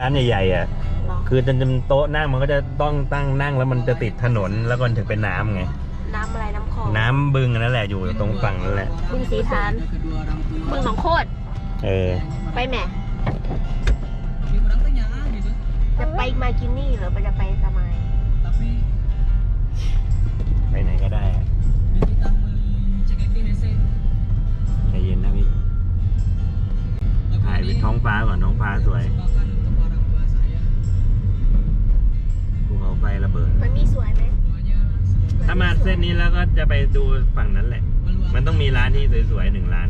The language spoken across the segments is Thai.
ร้านใหญ่ๆอะหรอคือจนโต๊ะนั่งมันก็จะต้องตั้งนั่งแล้วมันจะติดถนนแล้วก็ถึงเป็นน้ำไง น้ำอะไรน้ำคลอง น้ำบึงอันนั่นแหละอยู่ตรงฝั่งนั่นแหละ บึงสีทาน บึงหนองโคตร เออ ไปแหม่จะไปมากินนี่หรือจะไปสมา นนี้แล้วก็จะไปดูฝั่งนั้นแหละ มันต้องมีร้านที่สวยๆหนึ่งร้าน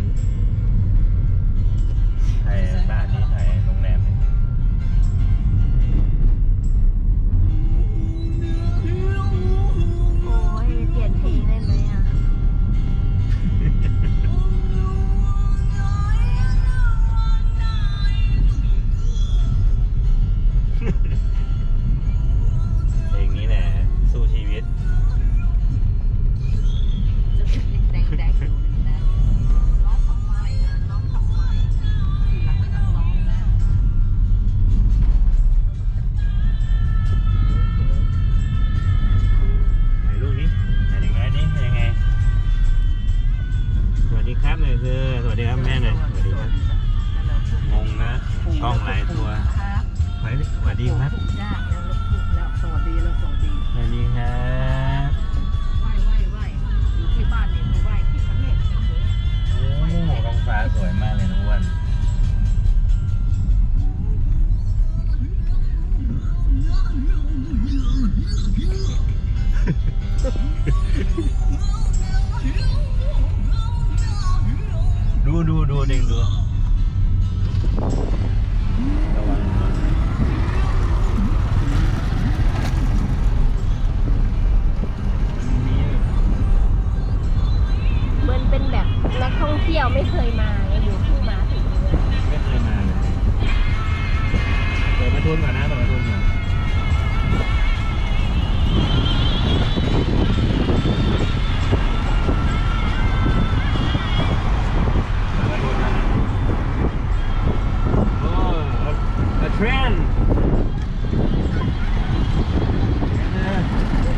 ยวไม่เคยมาไงอยู่เพิ่มาถึงเลยไม่เคยมาเลยเปิดประทุนก่อนนะเปิดประทุนก่อนเปิดปรนนะโอ้ a trend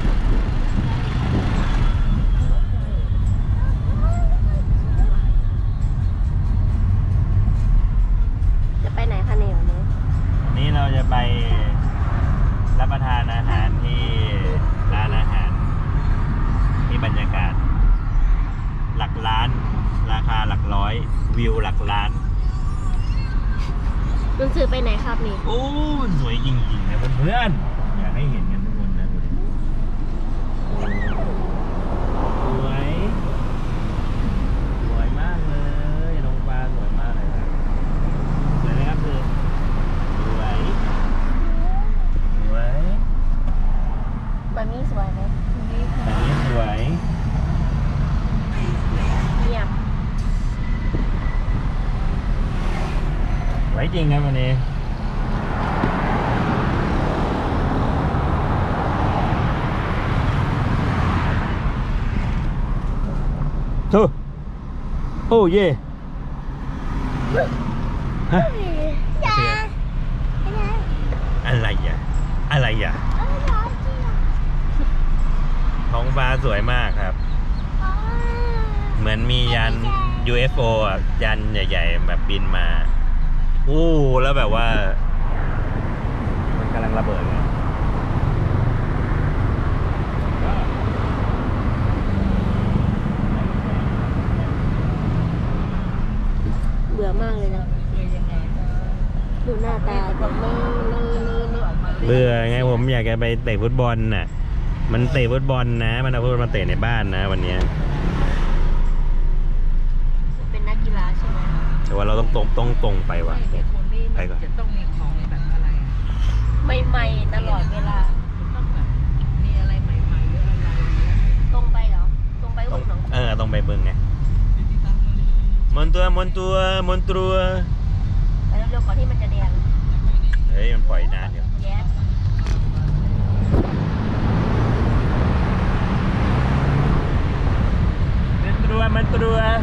จ คุณซื้อไปไหนครับนี่ โอ้สวยจริงๆนะเพื่อนๆอยากให้เห็นกันทุกคนนะดูดิสวยสวยมากเลยน้องปลาสวยมากเลยครับสวยไหมครับคือสวยสวยมันมีสวยไหมอันนี้สวย เงียบ ส วยจริงครับวันนี้ทูโอ้เย่ฮะอย่าอะไรอะ อะไรอะ ท้องฟ้าสวยมากครับ เหมือนมียัน UFO อะยันใหญ่ ๆ แบบบินมา อู้แล้วแบบว่า มันกำลังระเบิดไงเบื่อมากเลยนะดูหน้าตาแบบเลอะเลอะเลอะเลอะเบื่อไงผมอยากจะไปเตะฟุตบอลน่ะ มันเตะฟุตบอลนะ มันเอาฟุตบอลมาเตะในบ้านนะ วันเนี้ย เป็นนักกีฬาใช่ไหม แต่ว่าเราต้องตรงต้องตรงไปว่ะไม่เป็นคนนี้ไปก่อน จะต้องมีของแบบอะไรอะใหม่ๆตลอดเวลาต้องแบบมีอะไรใหม่ๆหรืออะไรอย่างเงี้ยตรงไปเหรอ ตรงไปต้บุองกหนองเออต้องไปเบิ่งไงมอนตัวมอนตัวมอนตัว ไปเร็วๆก่อนที่มันจะแดงเฮ้ย มันปล่อยนานเดี๋ยว แย้มมันตัวมันตัวเปิดประทุนแล้ว